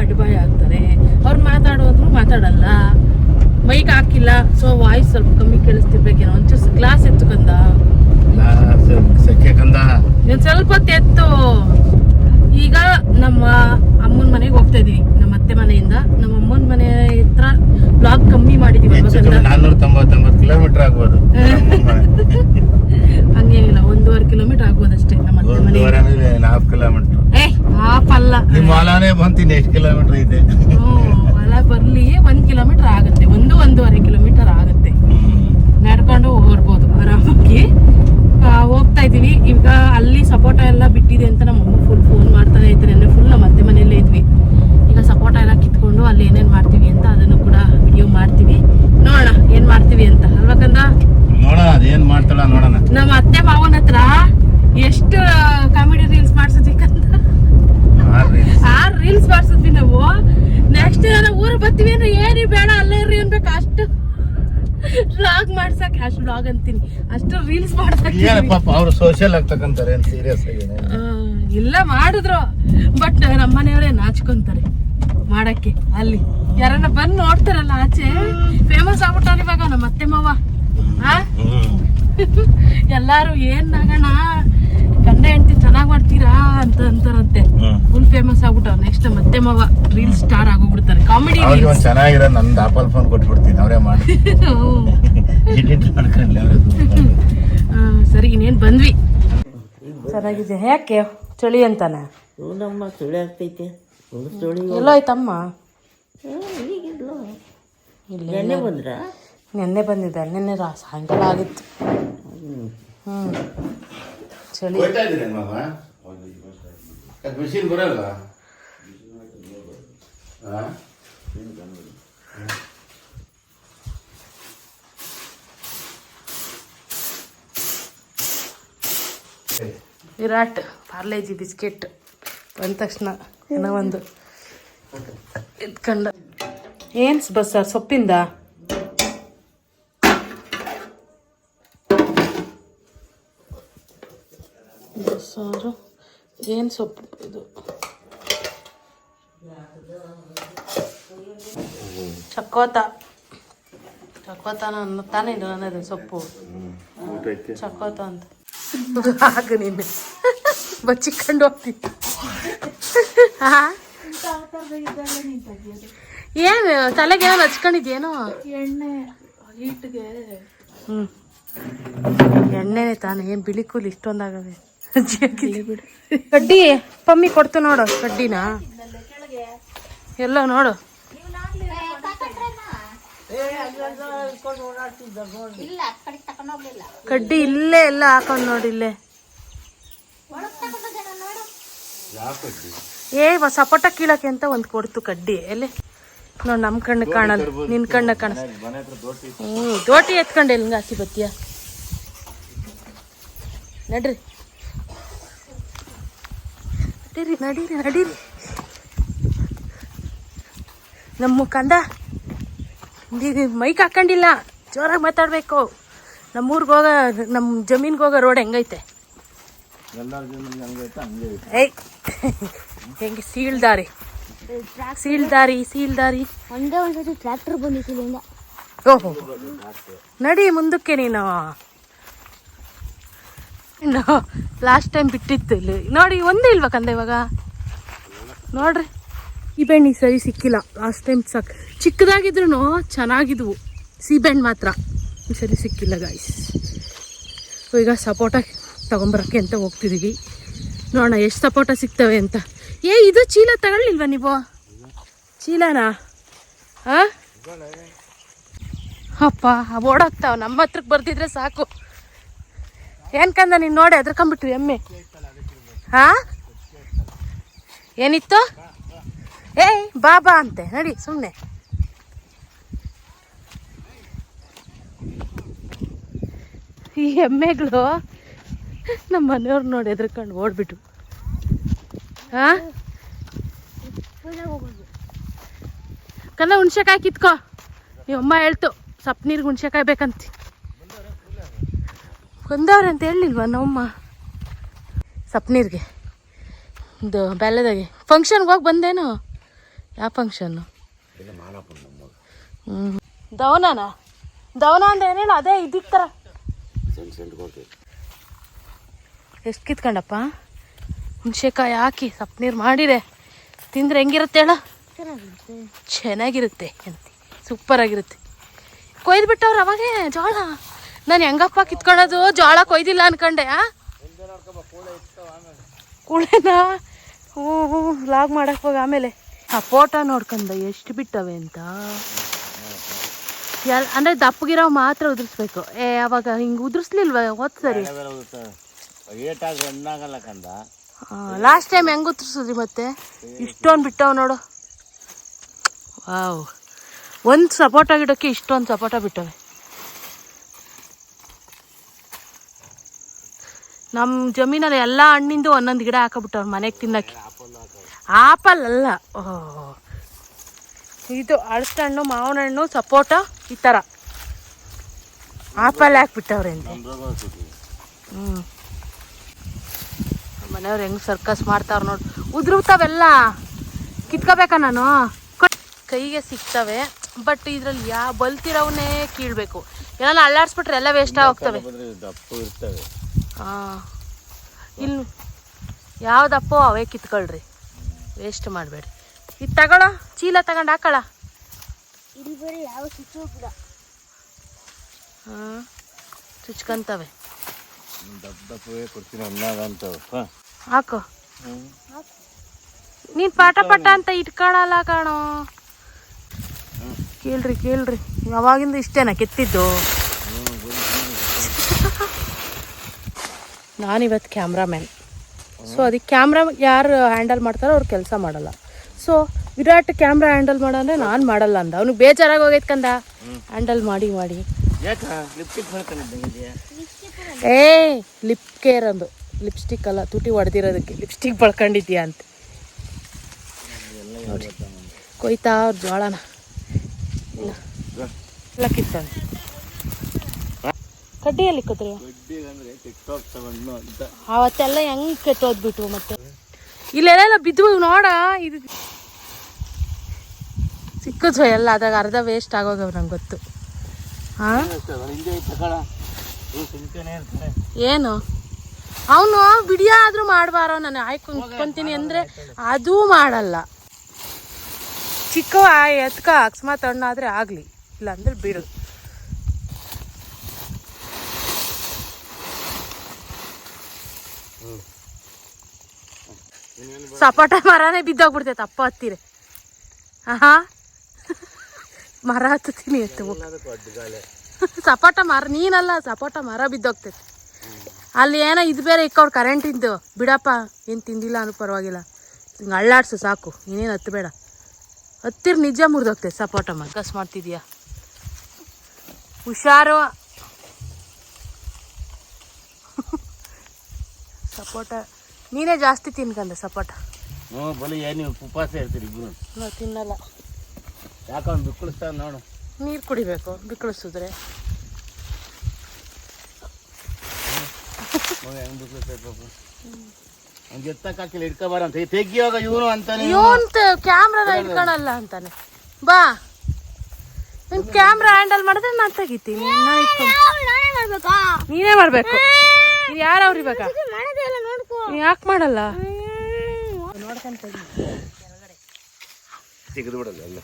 ದೊಡ್ಡ ಬಾಯಿ ಆಗ್ತಾರೆ. ಅವ್ರು ಮಾತಾಡೋದ್ರು ಮಾತಾಡಲ್ಲ. ಮೈಕ್ ಹಾಕಿಲ್ಲ. ಸೊ ವಾಯ್ಸ್ ಸ್ವಲ್ಪ ಕಮ್ಮಿ ಕೇಳಿಸ್ತಿರ್ಬೇಕೇನೋ. ಒಂಚೂರು ಗ್ಲಾಸ್ ಸೆಕೆ ಕಂದ. ಸ್ವಲ್ಪ ಎತ್ತು. ಈಗ ನಮ್ಮ ಅಮ್ಮನ ಮನೆಗೆ ಹೋಗ್ತಾ ಇದೀವಿ ನಮ್ಮ ಅತ್ತೆ ಮನೆಯಿಂದ. ನಮ್ಮ ಅಮ್ಮನ ಮನೆ ಹತ್ರ ಬ್ಲಾಗ್ ಕಮ್ಮಿ ಮಾಡಿದೀವಿ ಕಿಲೋಮೀಟರ್ ಆಗ್ಬೋದು ಹಂಗೇನಿಲ್ಲ. ಒಂದೂವರೆ ಕಿಲೋಮೀಟರ್ ಆಗ್ಬೋದಷ್ಟೇ ಒಂದೂವರೆ ನಾಲ್ಕು ಕಿಲೋಮೀಟರ್ ಏ ಹಾಫ್ ಅಲ್ಲ. ನಿಮ್ಮ ಹೊಲನೇ ಬಂತೀನಿ ಎಷ್ಟು ಕಿಲೋಮೀಟರ್ ಇದೆ? ಹೊಲ ಬರ್ಲಿ ಒಂದ್ ಕಿಲೋಮೀಟರ್ ಆಗುತ್ತೆ. ಒಂದು ಒಂದೂವರೆ ಕಿಲೋಮೀಟರ್ ಆಗುತ್ತೆ. ನಡ್ಕೊಂಡು ಹೋಗ್ಬೋದು ಆರಾಮಾಗಿ. ಹೋಗ್ತಾ ಇದೀವಿ ಈಗ ಅಲ್ಲಿ ಸಪೋಟ ಎಲ್ಲ ಬಿಟ್ಟಿದೆ ಅಂತ ನಮ್ಮ ಅಮ್ಮ ಫುಲ್ ಫೋನ್ ಮಾಡ್ತಾನೆ ಇರ್ತಾರೆ ಅಂದ್ರೆ ಫುಲ್ ನಮ್ಮ ಅತ್ತೆ ಮನೆಯಲ್ಲೇ ಇದ್ವಿ ಈಗ ಸಪೋಟ ಎಲ್ಲ ಕಿತ್ಕೊಂಡು ಅಲ್ಲಿ ಏನೇನ್ ಮಾಡ್ತೀವಿ ಅಂತ ಅದನ್ನು ಕೂಡ ವಿಡಿಯೋ ಮಾಡ್ತೀವಿ ನೋಡೋಣ ಏನ್ ಮಾಡ್ತೀವಿ ಅಂತ ಅಲ್ವಾ ಕಂದ ನೋಡೋಣ ಅದೇನ್ ಮಾಡ್ತಾಳ ನೋಡೋಣ ನಮ್ಮ ಅತ್ತೆ ಮಾವನ ಹತ್ರ ಎಷ್ಟು ಕಂದ ಆರ್ ರೀಲ್ಸ್. ಮಾಡ್ಸಿದ್ವಿ ನಾವು. ನೆಕ್ಸ್ಟ್ ಊರ್ ಊರು ಬರ್ತೀವಿ ಅಂದ್ರೆ ಏನಿ ಬೇಡ ಅಲ್ಲೇ ಇರ್ರಿ ಅನ್ಬೇಕು. ಅಷ್ಟು ವ್ಲಾಗ್ ಮಾಡ್ಸಕ್ ಅಷ್ಟು ವ್ಲಾಗ್ ಅಂತೀನಿ. ಅಷ್ಟು ರೀಲ್ಸ್ ಮಾಡ್ಸಕ್ ಪಾಪ ಅವ್ರು ಆಗ್ತಕ್ಕಂತಾರೆ ಏನ್ ಸೀರಿಯಸ್ ಆಗಿ ಇಲ್ಲ? ಮಾಡಿದ್ರು. ಬಟ್ ನಮ್ಮ ಮನೆಯವರೇ ನಾಚ್ಕೊಂತಾರೆ ಮಾಡಕ್ಕೆ ಅಲ್ಲಿ. ಯಾರನ್ನ ಬಂದ್ ನೋಡ್ತಾರಲ್ಲ ಆಚೆ. ಫೇಮಸ್ ಆಗ್ಬಿಟ್ಟಾರ ಇವಾಗ ನಮ್ಮ ಅತ್ತೆ ಮಾವ. ಹಾ ಎಲ್ಲಾರು ಏನ್ ನಗಣ? ಗಂಡ ಹೆಂಡತಿ ಚೆನ್ನಾಗ್ ಮಾಡ್ತೀರಾ ಅಂತ ಅಂತಾರಂತೆ. ಫುಲ್ ಫೇಮಸ್ ಆಗ್ಬಿಟ್ಟ ನೆಕ್ಸ್ಟ್ ಮತ್ತೆ ಮಾವ ರೀಲ್ ಸ್ಟಾರ್ ಆಗೋಗ್ಬಿಡ್ತಾರೆ. ಕಾಮಿಡಿ ಒಂದ್ ಚೆನ್ನಾಗಿರೋ ನನ್ನ ಆಪಲ್ ಫೋನ್ ಕೊಟ್ಬಿಡ್ತೀನಿ. ಅವರೇ ಮಾಡಿ. ಸರಿ ಇನ್ನೇನ್ ಬಂದ್ವಿ. ಚೆನ್ನಾಗಿದೆ. ಯಾಕೆ? ಚಳಿ ಅಂತಾನೆ? ನಮ್ಮ ಚಳಿ ಆಗ್ತೈತೆ. ಎಲ್ಲೋ ಆಯ್ತಮ್ಮ? ನೆನ್ನೆ ಬಂದ್ರ? ನೆನ್ನೆ ಬಂದಿದ್ದೆ ನೆನ್ನೆ ರಾ ಸಾಯಂಕಾಲ ಆಗಿತ್ತು. ಹ್ಮ್. ಚಳಿ ಹೋಯ್ತಾ ಮಾಮ ಮಿಷಿನ್ ಬರಲ್ಲ? Virat Parle G biscuit. ಬಂದ ತಕ್ಷಣ ಏನೋ ಒಂದು. ಇದ್ಕೊಂಡ. ಏನ್ ಬಸ್ಸಾರ್ ಸೊಪ್ಪಿಂದ? ಏನು ಸೊಪ್ಪು ಇದು ಚಕೋತ ಚಕ್ಕೋತನ ಅನ್ನತಾನೆ ತಾನೇ ಇದು ನನ್ನದು ಸೊಪ್ಪು ಚಕೋತ ಅಂತ ಹಾಕು ನೀನು ಬಚ್ಚಿಕೊಂಡು ಹೋಗ್ತೀನಿ ಹಾ ಏನು ತಲೆಗೆ ಏನೋ ಹಚ್ಕೊಂಡಿದ್ಯೇನೋ ಎಣ್ಣೆ ಹೀಟ್ಗೆ ಹ್ಞೂ ಎಣ್ಣೆನೆ ತಾನೇ ಏನು ಬಿಳಿ ಕೂಲಿ ಇಷ್ಟೊಂದಾಗವೆ ಕಡ್ಡಿ ಪಮ್ಮಿ ಕೊಡ್ತು ನೋಡು ಕಡ್ಡಿನ ಎಲ್ಲ ನೋಡು. ಕಡ್ಡಿ ಇಲ್ಲೇ ಎಲ್ಲ ಹಾಕೊಂಡು ನೋಡಿ ಇಲ್ಲೇ. ಏ ಸಪೋಟ ಕೀಳಕ್ಕೆ ಅಂತ ಒಂದು ಕೊಡ್ತು ಕಡ್ಡಿ ಎಲ್ಲಿ? ನೋಡಿ ನಮ್ಮ ಕಣ್ಣು ಕಾಣಲ್ಲ. ನಿನ್ ಕಣ್ಣ ಕಾಣ ಹ್ಮ್ ದೋಟಿ ಎತ್ಕೊಂಡೆ ಹಿಂಗ ಹಾಕಿ ಬತ್ತಿಯ? ನಡ್ರಿ. ನಡೀರಿ ನಡೀರಿ ನಡೀರಿ. ನಮ್ಮ ಕಂದ ಮೈಕ್ ಹಾಕೊಂಡಿಲ್ಲ ಜೋರಾಗಿ ಮಾತಾಡಬೇಕು. ನಮ್ಮೂರ್ಗೆ ಹೋಗ ನಮ್ಮ ಜಮೀನ್ಗೆ ಹೋಗೋ ರೋಡ್ ಹೆಂಗೈತೆ? ಏಯ್ ಹೆಂಗೆ ಸೀಳ್ದಾರಿ ಸೀಳ್ದಾರಿ ಸೀಳ್ದಾರಿ ಒಂದೇ ಒಂದ್ಸತಿ ಟ್ರ್ಯಾಕ್ಟರ್ ಬಂದಿತ್ತು ಇಲ್ಲಿಂದ. ಓಹೋ. ನಡಿ ಮುಂದಕ್ಕೆ ನೀನು. ಲಾಸ್ಟ್ ಟೈಮ್ ಬಿಟ್ಟಿತ್ತು ಇಲ್ಲಿ. ನೋಡಿ, ಒಂದೇ ಇಲ್ವಾ ಕಂದೆ ಇವಾಗ? ನೋಡ್ರಿ. ಸೀಬೆಹಣ್ಣು ಈ ಸರಿ ಸಿಕ್ಕಿಲ್ಲ. ಲಾಸ್ಟ್ ಟೈಮ್ ಸಾಕು. ಚಿಕ್ಕದಾಗಿದ್ರು ಚೆನ್ನಾಗಿದ್ವು. ಸೀಬೆಣ್ಣು ಮಾತ್ರ. ಈ ಸರಿ ಸಿಕ್ಕಿಲ್ಲ ಗಾಯ್ಸ್ ಈಗ ಸಪೋಟ ತಗೊಂಬರಕ್ಕೆ ಅಂತ ಹೋಗ್ತಿದ್ದೀವಿ ನೋಡೋಣ, ಎಷ್ಟು ಸಪೋಟ ಸಿಗ್ತವೆ ಅಂತ. ಏ, ಇದು ಚೀಲ ತಗೊಳ್ಳಿಲ್ವ ನೀವು? ಚೀಲನಾ? ಹಾಂ ಅಪ್ಪ ಓಡೋಗ್ತಾವ ನಮ್ಮ ಹತ್ರಕ್ಕೆ ಬರ್ದಿದ್ರೆ ಸಾಕು. ಏನ್ ಕಂದ ನೀನು ನೋಡಿ ಎದ್ರಕೊಂಡ್ಬಿಟ್ರಿ ಎಮ್ಮೆ. ಹಾ? ಏನಿತ್ತು? ಏಯ್ ಬಾಬಾ ಅಂತೆ. ನಡಿ ಸುಮ್ಮನೆ ಈ ಎಮ್ಮೆಗಳು ನಮ್ಮ ಮನೆಯವ್ರು ನೋಡಿ ಎದ್ರಕೊಂಡು ಓಡ್ಬಿಟ್ಟು ಹಾ? ಕಂದ ಹುಣ್ಸೆಕಾಯಿ ಕಿತ್ಕೋ. ನಿಮ್ಮ ಅಮ್ಮ ಹೇಳ್ತು ಸಪ್ ನೀರಿಗೆ ಹುಣ್ಸೆಕಾಯಿ ಬೇಕಂತ. ಬಂದವ್ರೆ ಅಂತ ಹೇಳಿಲ್ವಾ ನಮ್ಮಮ್ಮ? ಸಪ್ನೀರ್ಗೆ. ಇದು ಬೆಲ್ಲದಾಗೆ. ಫಂಕ್ಷನ್ಗೆ ಹೋಗಿ ಬಂದೇನು? ಯಾವ ಫಂಕ್ಷನ್ನು ಹ್ಞೂ ದವನನ? ದವನ ಅಂದ್ರೆ ಏನೇನು ಅದೇ ಕೊಡ್ತೀವಿ ಎಷ್ಟು ಕಿತ್ಕೊಂಡಪ್ಪ? ಹುಣ್ಸೆಕಾಯಿ ಹಾಕಿ ಸಪ್ನೀರು ಮಾಡಿದೆ. ತಿಂದ್ರೆ ಹೆಂಗಿರುತ್ತೆ ಹೇಳ? ಚೆನ್ನಾಗಿರುತ್ತೆ. ಅಂತ ಸೂಪರ್ ಆಗಿರುತ್ತೆ. ಕೊಯ್ದು ಬಿಟ್ಟವ್ರು ಅವಾಗೇ ಜೋಳ? ನಾನು ಹೆಂಗಪ್ಪ ಕಿತ್ಕೊಳ್ಳೋದು ಜೋಳ ಕೊಯ್ದಿಲ್ಲ ಅನ್ಕಂಡೆ ಆ? ಕೂಳೆನಾ? ಹ್ಞೂ ಹ್ಞೂ ಲಾಗ್ ಮಾಡಕ್ಕೆ ಹೋಗಿ ಆಮೇಲೆ. ಆ ಫೋಟೋ ನೋಡ್ಕೊಂಡ ಎಷ್ಟು ಬಿಟ್ಟವೆ ಅಂತ. ಎಲ್ ಅಂದರೆ ದಪ್ಪಗಿರೋ ಮಾತ್ರ ಉದುರಿಸ್ಬೇಕು. ಏ ಅವಾಗ ಹಿಂಗೆ ಉದುರಿಸ್ಲಿಲ್ವ ಹೋದ್ ಸರಿ? ಲಾಸ್ಟ್ ಟೈಮ್ ಹೆಂಗೆ ಉತ್ತರಿಸಿದ್ರಿ ಮತ್ತೆ? ಇಷ್ಟೊಂದು ಬಿಟ್ಟವ್ ನೋಡು. ವಾವ್. ಒಂದು ಸಪೋಟ ಗಿಡಕ್ಕೆ ಇಷ್ಟೊಂದು ಸಪೋಟ ಬಿಟ್ಟವೆ. ನಮ್ಮ ಜಮೀನಲ್ಲಿ ಎಲ್ಲ ಹಣ್ಣಿಂದು ಒಂದೊಂದು ಗಿಡ ಹಾಕಬಿಟ್ಟವ್ರು ಮನೆಗೆ ತಿನ್ನಕ್ಕೆ. ಆಪಲ್ ಅಲ್ಲ ಓಹೋ. ಇದು ಹಣ್ಣು ಮಾವಿನ ಹಣ್ಣು ಸಪೋಟ ಈ ಥರ ಆಪಲ್ ಹಾಕ್ಬಿಟ್ಟವ್ರೆ ಹ್ಞೂ ಮನೆಯವ್ರು ಹೆಂಗ್ ಸರ್ಕಸ್ ಮಾಡ್ತಾವ್ರ ನೋಡಿ. ಉದುರುತ್ತಾವೆಲ್ಲ ಕಿತ್ಕೋಬೇಕಾ ನಾನು? ಕೈಗೆ ಸಿಗ್ತವೆ, ಬಟ್ ಇದ್ರಲ್ಲಿ ಯಾ ಬಲ್ತಿರೋವನ್ನೇ ಕೀಳ್ಬೇಕು. ಏನಾದ್ರು ಅಲ್ಲಾಡ್ಸ್ಬಿಟ್ರೆ ಎಲ್ಲ ವೇಸ್ಟ್ ಇರ್ತವೆ. ಹಾಂ ಇಲ್ಲಿ ಯಾವ್ದಪ್ಪೋ ಅವೇ ಕಿತ್ಕೊಳ್ರಿ. ವೇಸ್ಟ್ ಮಾಡಬೇಡಿ ಇದು ತಗೊಳ್ಳೋ ಚೀಲ ತಗೊಂಡು ಹಾಕಳ. ಇಲ್ಲಿ ಬರೀ ಯಾವ ಚುಚ್ಚು ಕೂಡ ಹಾಂ ಚುಚ್ಕೊಂತವೆ. ದಪ್ಪ ದಪ್ಪವೇ ಕೊಡ್ತೀನಿ ಹಾಕು. ನೀನು ಪಾಠ ಪಾಠ ಅಂತ ಇಟ್ಕೊಳಲ್ಲ ಕಾಣೋ. ಕೇಳ್ರಿ ಕೇಳ್ರಿ. ಯಾವಾಗಿಂದ ಇಷ್ಟೇನಾ ಕೆತ್ತಿದ್ದು? ನಾನಿವತ್ತು ಕ್ಯಾಮ್ರಾಮ್ಯಾನ್. ಸೊ ಅದಕ್ಕೆ ಕ್ಯಾಮ್ರಾ ಯಾರು ಹ್ಯಾಂಡಲ್ ಮಾಡ್ತಾರೋ ಅವ್ರು ಕೆಲಸ ಮಾಡಲ್ಲ. ಸೊ ವಿರಾಟ್ ಕ್ಯಾಮ್ರಾ ಹ್ಯಾಂಡಲ್ ಮಾಡಂದ್ರೆ ನಾನು ಮಾಡಲ್ಲ ಅಂದ. ಅವ್ನಿಗೆ ಬೇಜಾರಾಗಿ ಹೋಗೈತೆ ಕಂದ. ಹ್ಯಾಂಡಲ್ ಮಾಡಿ ಮಾಡಿ. ಏ ಲಿಪ್ ಕೇರ್ ಅಂದು. ಲಿಪ್ಸ್ಟಿಕ್ ಅಲ್ಲ ತುಟಿ ಹೊಡೆದಿರೋದಕ್ಕೆ. ಲಿಪ್ಸ್ಟಿಕ್ ಬಳ್ಕೊಂಡಿದ್ಯಾ ಅಂತ. ಕೊಯ್ತಾ ಅವ್ರ ಜೋಳನ ಎಲ್ಲ ಕಡ್ಡಿಯಲ್ಲಿ ಅಂತ ಅವತ್ತೆಲ್ಲ ಹೆಂಗ್ ಕೆಟ್ಟೋದ್ಬಿಟ್ವು ಮತ್ತೆ? ಇಲ್ಲೆಲ್ಲ ಬಿದ್ದು ನೋಡ, ಇದು ಸಿಕ್ಕದ್ವು ಎಲ್ಲ ಅದಾಗ ಅರ್ಧ ವೇಸ್ಟ್ ಆಗೋಗವ್ ನಂಗೆ ಗೊತ್ತು. ಹಾ ಏನು? ಅವನು ಬಿಡಿಯ ಆದ್ರೂ ಮಾಡಬಾರೋ, ನಾನು ಆಯ್ಕೊಂತೀನಿ ಅಂದ್ರೆ ಅದು ಮಾಡಲ್ಲ. ಚಿಕ್ಕವ ಎತ್ಕ ಅಕಸ್ಮಾತ್ ಆದ್ರೆ ಆಗ್ಲಿ ಇಲ್ಲ ಅಂದ್ರೆ ಬಿಡು. ಸಪೋಟ ಮರನೇ ಬಿದ್ದೋಗ್ಬಿಡ್ತೈತೆ ಅಪ್ಪ ಹತ್ತಿರ. ಆಹಾ. ಮರ ಹತ್ತೀನಿ ಸಪೋಟ ಮರ, ನೀನಲ್ಲ, ಸಪಾಟ ಮರ ಬಿದ್ದೋಗ್ತೈತೆ. ಅಲ್ಲಿ ಏನೋ ಇದು ಬೇರೆ ಇಕ್ಕವ್ರು ಕರೆಂಟಿಂದು ಬಿಡಪ್ಪ, ಏನು ತಿಂದಿಲ್ಲ ಅನ್ನೋ ಪರವಾಗಿಲ್ಲ. ಹಿಂಗೆ ಅಳ್ಳಾಡ್ಸು, ಸಾಕು. ಇನ್ನೇನು ಹತ್ತಬೇಡ ಹತ್ತಿರ ನಿಜ ಮುರಿದೋಗ್ತೈತೆ ಸಪೋಟ ಕಸ್ ಮಾಡ್ತಿದ್ಯಾ? ಹುಷಾರು. ಸಪೋಟ. ನೀನೇ ಜಾಸ್ತಿ ತಿನ್ಕಂದೆ ಸಪೋಟ. ಹ್ಞೂ ಬಲಿ ಏನು ನೀವು ಉಪವಾಸ ಇರ್ತೀರಿ ಇಬ್ರು. ನಾವು ತಿನ್ನಲ್ಲ. ಯಾಕೆ ಅವ್ನು ಬಿಕ್ಕಳಿಸ್ತಾನೆ ನೋಡು. ನೀರು ಕುಡಿಬೇಕು ಬಿಕ್ಕಳಿಸಿದ್ರೆ. ಹೆಂಗೆ ಹೆಂಗ್ ಬಿಕ್ಕಳಿಸ್ತಾನೆ ಪಾಪ. ಅವ್ನು ಎತ್ತಕ್ಕೆ ಹಾಕಿಲ್ಲ ಹಿಡ್ಕೊಬಾರ ಅಂತ. ತೆಗಿಯೋಗ ಇವನು ಅಂತಾನೆ. ಇವನ್ ಕ್ಯಾಮ್ರಾನ ಇಟ್ಕೊಳಲ್ಲ ಅಂತಾನೆ. ಬಾ. ನಿನ್ ಕ್ಯಾಮ್ರಾ ಹ್ಯಾಂಡಲ್ ಮಾಡಿದ್ರೆ ನಾನು ತೆಗಿತೀನಿ. ನಾನೇ ಮಾಡ್ಬೇಕಾ ನೀನೇ ಮಾಡ್ಬೇಕು? ನೀನ್ ಯಾರವ್ರು ಇವಾಗ? ಮಾಡೋದೇ ಇಲ್ಲ ಯಾಕೆ ಮಾಡಲ್ಲ ತೆಗೆದು ಬಿಡಲ್ಲ ಎಲ್ಲ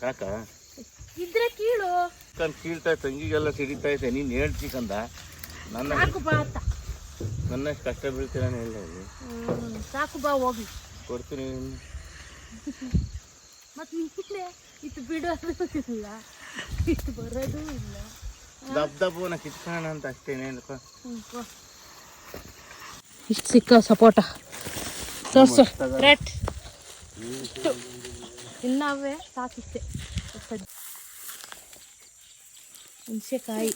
ಸಾಕ ಇದ್ರೆ ಕೀಳು. ಚಿಕನ್ ಕೀಳ್ತಾ ತಂಗಿಗೆಲ್ಲ ಸಿಡಿತಾ ಇದೆ ನೀನು ಹೇಳ್ತಿ ಕಂದ. ನನ್ನ ಸಾಕು ಬಾ ಅಂತ. ನನ್ನ ಕಷ್ಟ ಬೀಳ್ತೀರ ಇಲ್ಲ ಇಲ್ಲಿ ಸಾಕು ಬಾ ಹೋಗಿ. ಕೊಡ್ತೀನಿ ಮತ್ ನೀನೆ ಇತ್ತು ಬಿಡೋದು ಇಲ್ಲ. ಇತ್ತು ಬರೋದು ಇಲ್ಲ. ದಬ್ ದಬ್ಬನ ಕಿತ್ಕೋಣ ಅಂತ ಅಷ್ಟೇನೇನಪ್ಪ ಇಷ್ಟು ಸಿಕ್ಕ ಸಪೋಟ. ತೋರ್ಸು ಇಷ್ಟು ಇನ್ನವೇ ಸಾಕಿಷ್ಟೆ ಹುಣಸೆಕಾಯಿ.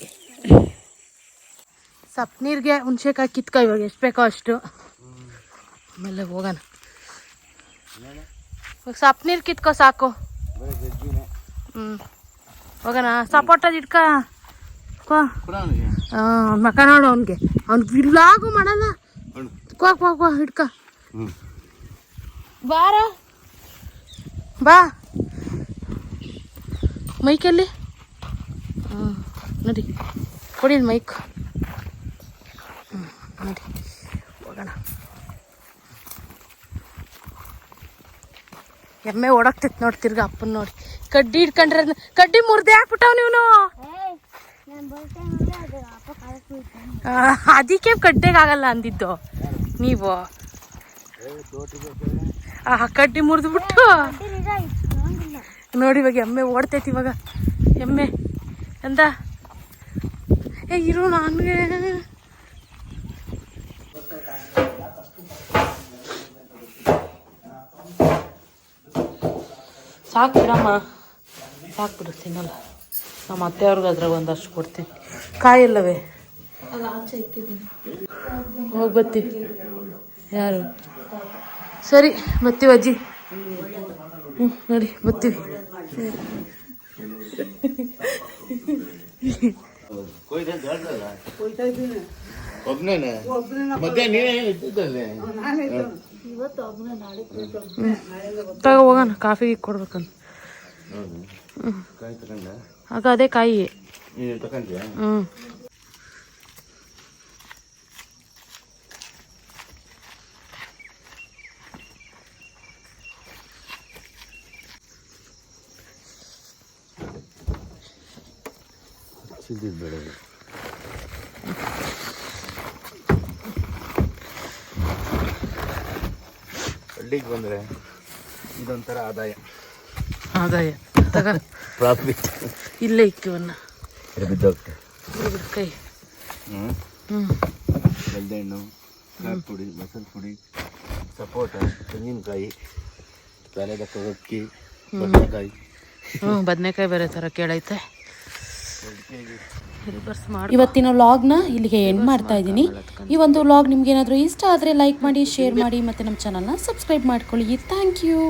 ಸಪ್ ಸಪ್ನೀರ್ಗೆ ಹುಣಸೆಕಾಯಿ ಕಿತ್ಕೊ ಇವಾಗ ಎಷ್ಟು ಬೇಕೋ ಅಷ್ಟು. ಆಮೇಲೆ ಹೋಗೋಣ. ಇವಾಗ ಸಪ್ನೀರ್ ಕಿತ್ಕೊ ಸಾಕು. ಹ್ಞೂ ಹೋಗೋಣ. ಸಪೋಟದ ಇಟ್ಕೋ. ಹಾಂ ಕೊಡ ಅವನಿಗೆ ಅವ್ನ ಮಕ ನೋಡು ಅವನಿಗೆ. ಅವ್ನಿಗೆ ವಿಲ್ಲಾಗು ಮಾಡಲ್ಲ. ಕೋ ಕೋ ಕೋ ಹಿಡ್ಕ. ಬಾರ. ಬಾ. ಮೈಕಲ್ಲಿ ಹ್ಞೂ ನೋಡಿ. ಕೊಡಿ ಮೈಕ್. ಹ್ಞೂ ನೋಡಿ. ಹೋಗೋಣ. ಎಮ್ಮೆ ಓಡಾಕ್ತೈತೆ ನೋಡಿ ತಿರ್ಗಾ ಅಪ್ಪನ ನೋಡಿ. ಕಡ್ಡಿ ಹಿಡ್ಕೊಂಡ್ರೆ ಕಡ್ಡಿ ಮುರ್ದೆ ಹಾಕ್ಬಿಟ್ಟಾವ ನೀನು ಅದಕ್ಕೆ ಕಟ್ಟೆಗಾಗಲ್ಲ ಅಂದಿದ್ದು ನೀವು. ಆ ಕಡ್ಡಿ ಮುರಿದ್ಬಿಟ್ಟು. ನೋಡಿ ಇವಾಗ ಎಮ್ಮೆ ಓಡ್ತೈತಿ ಇವಾಗ. ಎಮ್ಮೆ. ಎಂದ? ಏ, ಇರು ನನಗೆ. ಸಾಕು ಬಿಡಮ್ಮ ಸಾಕು ಬಿಡು ತಿನ್ನಲ್ಲ. ನಮ್ಮ ಅತ್ತೆಯವ್ರಿಗೆ ಅದ್ರಾಗ ಒಂದಷ್ಟು ಕೊಡ್ತೀನಿ. ಕಾಯಿಲ್ಲವೇ? ಹೋಗಿ ಬತ್ತಿ ಯಾರು? ಸರಿ ಬತ್ತೀವಿ ಅಜ್ಜಿ. ಹ್ಞೂ ನೋಡಿ ಬತ್ತೀವಿ. ತಗೋ ಹೋಗೋಣ ಕಾಫಿಗೆ ಕೊಡ್ಬೇಕಂತ. ಹ್ಞೂ ಆಗ ಅದೇ ಕಾಯಿ ಹ್ಞೂ ಹಳ್ಳಿಗೆ ಬಂದರೆ ಇದೊಂಥರ ಆದಾಯ. ಆದಾಯ. ಪ್ರಾಫಿಟ್ ಇಲ್ಲೇ ಇಕ್ಕಿವನ್ನ ಕೈ. ಹ್ಞೂ ಪುಡಿ ಮಸಾಲೆ ಪುಡಿ ಸಪೋಟ ತೆಂಗಿನಕಾಯಿ ತಲೆದ ಅಕ್ಕಿ ಬದನೆಕಾಯಿ. ಹ್ಞೂ ಬದನೆಕಾಯಿ ಬೇರೆ ಥರ ಕೇಳೈತೆ. ಇವತ್ತಿನ ವ್ಲಾಗ್ನ ಇಲ್ಲಿಗೆ ಎಂಡ್ ಮಾಡ್ತಾ ಇದ್ದೀನಿ. ಈ ಒಂದು ವ್ಲಾಗ್ ನಿಮ್ಗೆ ಏನಾದರೂ ಇಷ್ಟ ಆದರೆ ಲೈಕ್ ಮಾಡಿ ಶೇರ್ ಮಾಡಿ ಮತ್ತು ನಮ್ಮ ಚಾನಲ್ನ ಸಬ್ಸ್ಕ್ರೈಬ್ ಮಾಡ್ಕೊಳ್ಳಿ. Thank you